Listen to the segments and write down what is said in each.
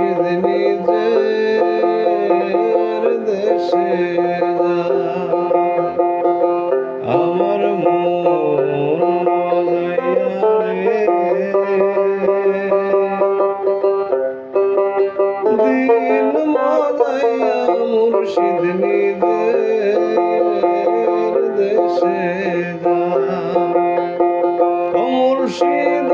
নিষেধ নিজের দেশে আমার মন দিন মালাইয়া মুর্শিদ নিজের দেশে যা মুর্শিদ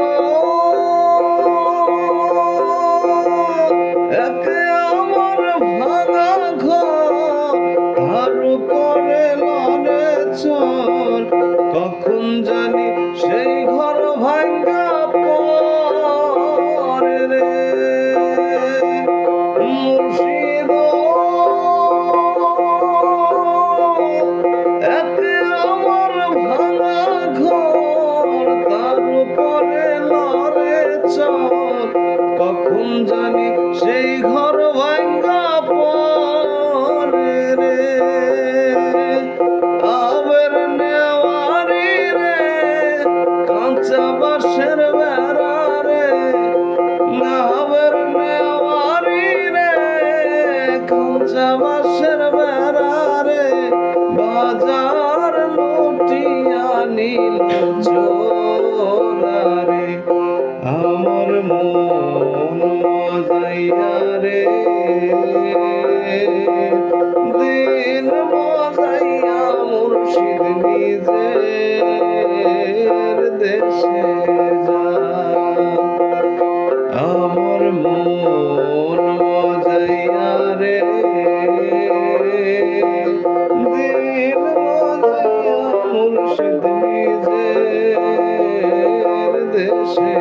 কখন জানি সেই ঘর ভাঙ্গা পড়ে রে। মুর্শিদ একে আমার ভাঙা ঘর, তার উপরে লড়ে চল কখন জানি সেই ঘর ভাঙ্গা পড়ে রে। কাঁচা বাঁশের বেড়া রে বাজার লুটিয়া নিল চোরা রে আমার মন মজাইয়া রে, দিন মজাইয়া মুর্শিদ নিজের দেশে যা। আমার মন দিন মজাইয়া মুর্শিদ নিজের দেশে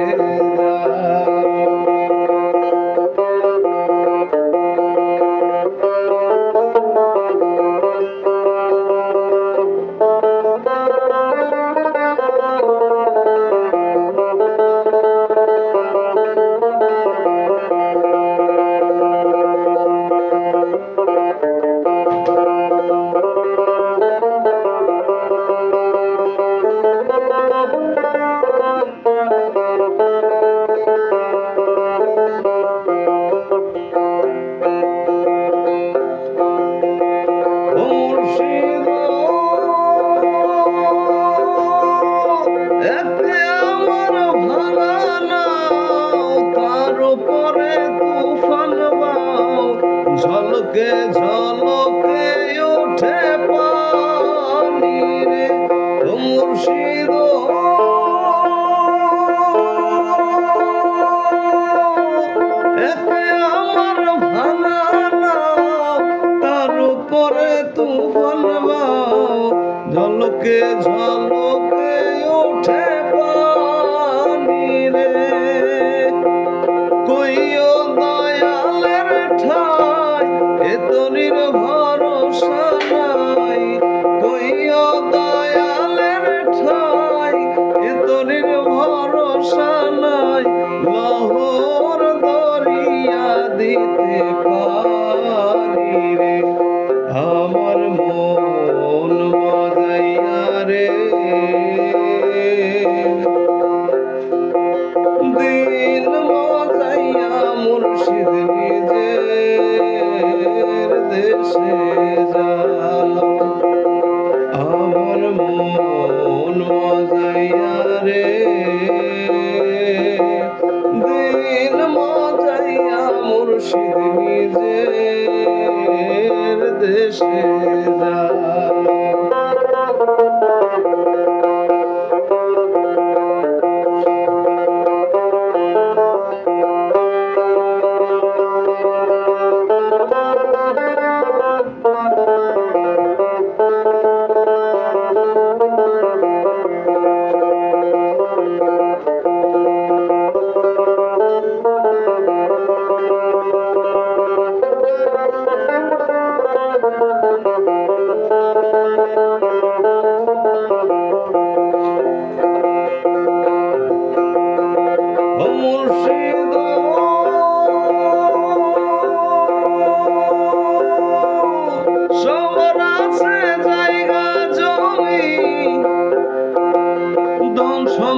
ঝলকে ঝলকে ওঠে পানি রে মুর্শিদ। এতে আমার ভাঙা নাও তার উপরে ঝলকে ঝলকে দেশে ধন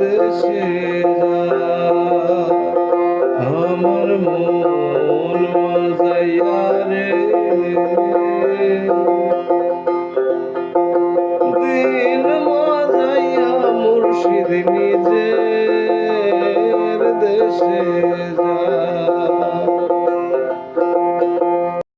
দেশে আমার মন মজাইয়া রে। দিন মজাইয়া মুর্শিদ নিজের দেশে যা